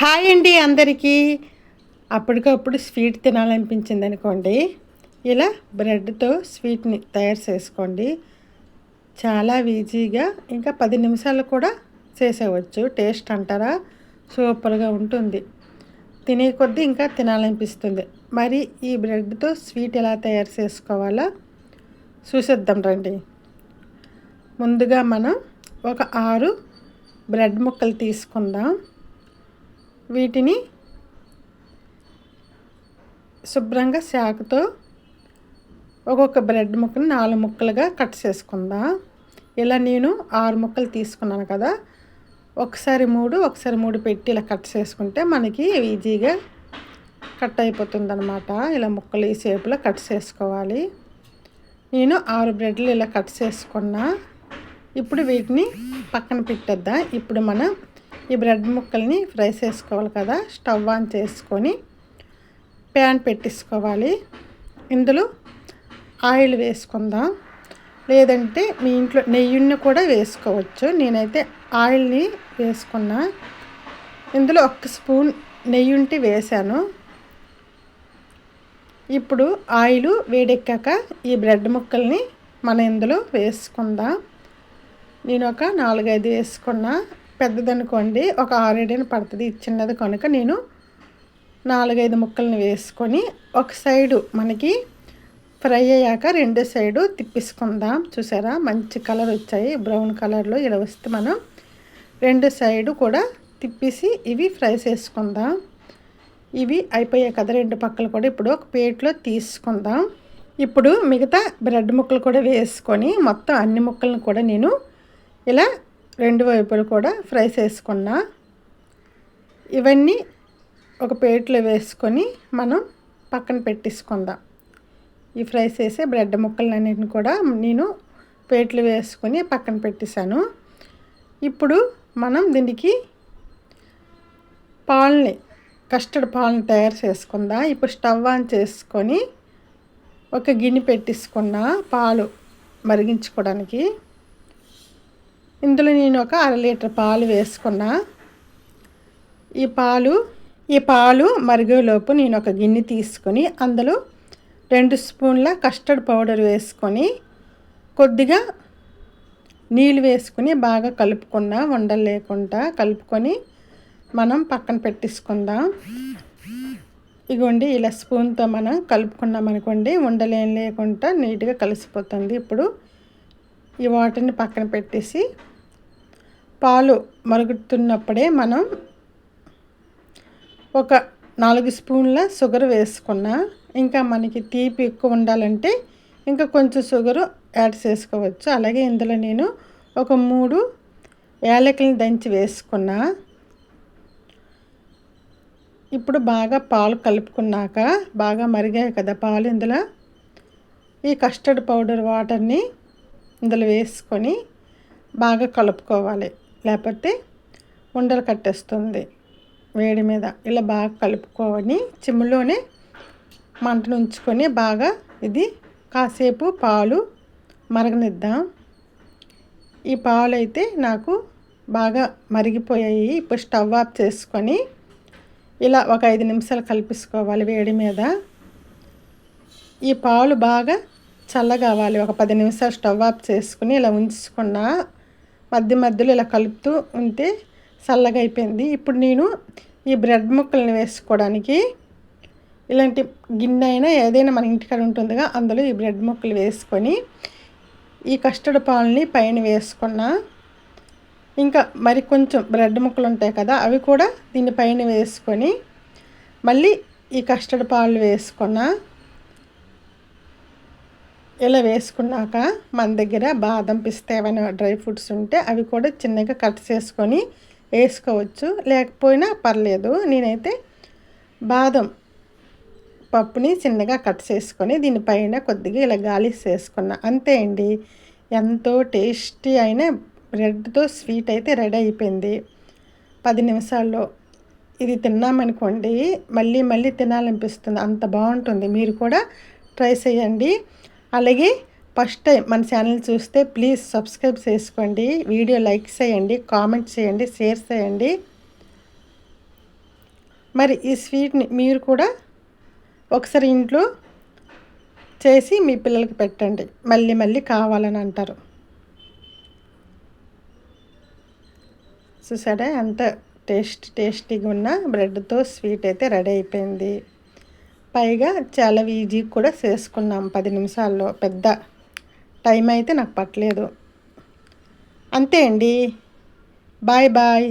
Hi అండి అందరికీ. అప్పటికప్పుడు స్వీట్ తినాలనిపించింది అనుకోండి. ఇలా బ్రెడ్తో స్వీట్ని తయారు చేసుకోండి. చాలా ఈజీగా ఇంకా పది నిమిషాలు కూడా చేసేవచ్చు టేస్ట్ అంటారా? సూపర్గా ఉంటుంది. తినే కొద్దీ ఇంకా తినాలనిపిస్తుంది. మరి ఈ బ్రెడ్తో స్వీట్ ఎలా తయారు చేసుకోవాలో చూసేద్దాం రండి. ముందుగా మనం ఒక ఆరు బ్రెడ్ ముక్కలు తీసుకుందాం. వీటిని శుభ్రంగా శాఖతో ఒక్కొక్క బ్రెడ్ ముక్కని నాలుగు ముక్కలుగా కట్ చేసుకుందాం. ఇలా నేను ఆరు ముక్కలు తీసుకున్నాను కదా ఒకసారి మూడు ఒకసారి మూడు పెట్టి ఇలా కట్ చేసుకుంటే మనకి ఈజీగా కట్ అయిపోతుంది అనమాట ఇలా ముక్కలు ఈ షేపులో కట్ చేసుకోవాలి. నేను ఆరు బ్రెడ్లు ఇలా కట్ చేసుకున్నా. ఇప్పుడు వీటిని పక్కన పెట్టేద్దాం. ఇప్పుడు మనం ఈ బ్రెడ్ ముక్కల్ని ఫ్రై చేసుకోవాలి కదా స్టవ్ ఆన్ చేసుకొని ప్యాన్ పెట్టేసుకోవాలి. ఇందులో ఆయిల్ వేసుకుందాం. లేదంటే మీ ఇంట్లో నెయ్యిని కూడా వేసుకోవచ్చు. నేనైతే ఆయిల్ని వేసుకున్నా. ఇందులో ఒక్క స్పూన్ నెయ్యి ఉంటే వేసాను. ఇప్పుడు ఆయిల్ వేడెక్కాక ఈ బ్రెడ్ ముక్కల్ని మన ఇందులో వేసుకుందాం. నేను ఒక నాలుగైదు వేసుకున్నా. పెద్దదనుకోండి ఒక ఆరేడైన పడుతుంది చిన్నది కనుక నేను నాలుగైదు ముక్కల్ని వేసుకొని ఒక సైడు మనకి ఫ్రై అయ్యాక రెండు సైడు తిప్పేసుకుందాం. చూసారా? మంచి కలర్ వచ్చాయి. బ్రౌన్ కలర్లో ఇలా వస్తే మనం రెండు సైడు కూడా తిప్పేసి ఇవి ఫ్రై చేసుకుందాం. ఇవి అయిపోయాయి కదా రెండు పక్కలు కూడా. ఇప్పుడు ఒక ప్లేట్లో తీసుకుందాం. ఇప్పుడు మిగతా బ్రెడ్ ముక్కలు కూడా వేసుకొని మొత్తం అన్ని ముక్కలను కూడా నేను ఇలా రెండు వైపులు కూడా ఫ్రై చేసుకున్నా. ఇవన్నీ ఒక ప్లేట్లో వేసుకొని మనం పక్కన పెట్టేసుకుందాం. ఈ ఫ్రై చేసే బ్రెడ్ ముక్కలన్నింటిని కూడా నేను ప్లేట్లు వేసుకొని పక్కన పెట్టేశాను. ఇప్పుడు మనం దీనికి పాలని కస్టర్డ్ పాల్ని తయారు చేసుకుందాం. ఇప్పుడు స్టవ్ ఆన్ చేసుకొని ఒక గిన్నె పెట్టేసుకున్న పాలు మరిగించుకోవడానికి. ఇందులో నేను ఒక అర లీటర్ పాలు వేసుకున్నా. ఈ పాలు ఈ పాలు మరిగేలోపు నేను ఒక గిన్నె తీసుకొని అందులో రెండు స్పూన్ల కస్టర్డ్ పౌడర్ వేసుకొని కొద్దిగా నీళ్ళు వేసుకుని బాగా కలుపుకున్నా ఉండలు లేకుండా కలుపుకొని మనం పక్కన పెట్టేసుకుందాం. ఇగోండి ఇలా స్పూన్తో మనం కలుపుకున్నాం అనుకోండి ఉండలేం లేకుండా నీట్గా కలిసిపోతుంది. ఇప్పుడు ఈ వాటర్ని పక్కన పెట్టేసి పాలు మరుగుతున్నప్పుడే మనం ఒక నాలుగు స్పూన్ల షుగర్ వేసుకున్న ఇంకా మనకి తీపి ఎక్కువ ఉండాలంటే ఇంకా కొంచెం షుగరు యాడ్ చేసుకోవచ్చు. అలాగే ఇందులో నేను ఒక మూడు యాలకులను దంచి వేసుకున్నా. ఇప్పుడు బాగా పాలు కలుపుకున్నాక బాగా మరిగాయి కదా పాలు ఇందులో. ఈ కస్టర్డ్ పౌడర్ వాటర్ని ఇందులో వేసుకొని బాగా కలుపుకోవాలి. లేకపోతే ఉండలు కట్టేస్తుంది వేడి మీద. ఇలా బాగా కలుపుకొని చిమ్ములోనే మంటను ఉంచుకొని బాగా ఇది కాసేపు పాలు మరగనిద్దాం. ఈ పాలు అయితే నాకు బాగా మరిగిపోయాయి. ఇప్పుడు స్టవ్ ఆఫ్ చేసుకొని ఇలా ఒక ఐదు నిమిషాలు కలిపించుకోవాలి వేడి మీద. ఈ పాలు బాగా చల్లగావాలి. ఒక పది నిమిషాలు స్టవ్ ఆఫ్ చేసుకుని ఇలా ఉంచుకున్నా మధ్య మధ్యలో ఇలా కలుపుతూ ఉంటే చల్లగా అయిపోయింది. ఇప్పుడు నేను ఈ బ్రెడ్ ముక్కల్ని వేసుకోవడానికి ఇలాంటి గిన్నె అయినా ఏదైనా మన ఇంటికాడ ఉంటుందిగా అందులో ఈ బ్రెడ్ ముక్కలు వేసుకొని ఈ కస్టర్డ్ పాలని పైన వేసుకున్న ఇంకా మరి కొంచెం బ్రెడ్ ముక్కలు ఉంటాయి కదా అవి కూడా దీని పైన వేసుకొని మళ్ళీ ఈ కస్టర్డ్ పాలు వేసుకున్న ఇలా వేసుకున్నాక మన దగ్గర బాదం పిస్తా ఏమైనా డ్రై ఫ్రూట్స్ ఉంటే అవి కూడా చిన్నగా కట్ చేసుకొని వేసుకోవచ్చు. లేకపోయినా పర్లేదు. నేనైతే బాదం పప్పుని చిన్నగా కట్ చేసుకొని దీనిపైన కొద్దిగా ఇలా గాలి చేసుకున్నా అంతే అండి. ఎంతో టేస్టీ అయిన బ్రెడ్తో స్వీట్ అయితే రెడీ అయిపోయింది. పది నిమిషాల్లో ఇది తిన్నామనుకోండి మళ్ళీ మళ్ళీ తినాలనిపిస్తుంది. అంత బాగుంటుంది. మీరు కూడా ట్రై చేయండి. అలాగే ఫస్ట్ టైం మన ఛానల్ చూస్తే ప్లీజ్ సబ్స్క్రైబ్ చేసుకోండి. వీడియో లైక్ చేయండి కామెంట్ చేయండి షేర్ చేయండి. మరి ఈ స్వీట్ని మీరు కూడా ఒకసారి ఇంట్లో చేసి మీ పిల్లలకి పెట్టండి. మళ్ళీ మళ్ళీ కావాలని అంటారు. చూసారా? అంత టేస్ట్ టేస్టీగా ఉన్న బ్రెడ్తో స్వీట్ అయితే రెడీ అయిపోయింది. పైగా చాలా ఈజీ కూడా చేసుకున్నాం. పది నిమిషాల్లో పెద్ద టైం అయితే నాకు పట్టలేదు. అంతే అండి. Bye bye.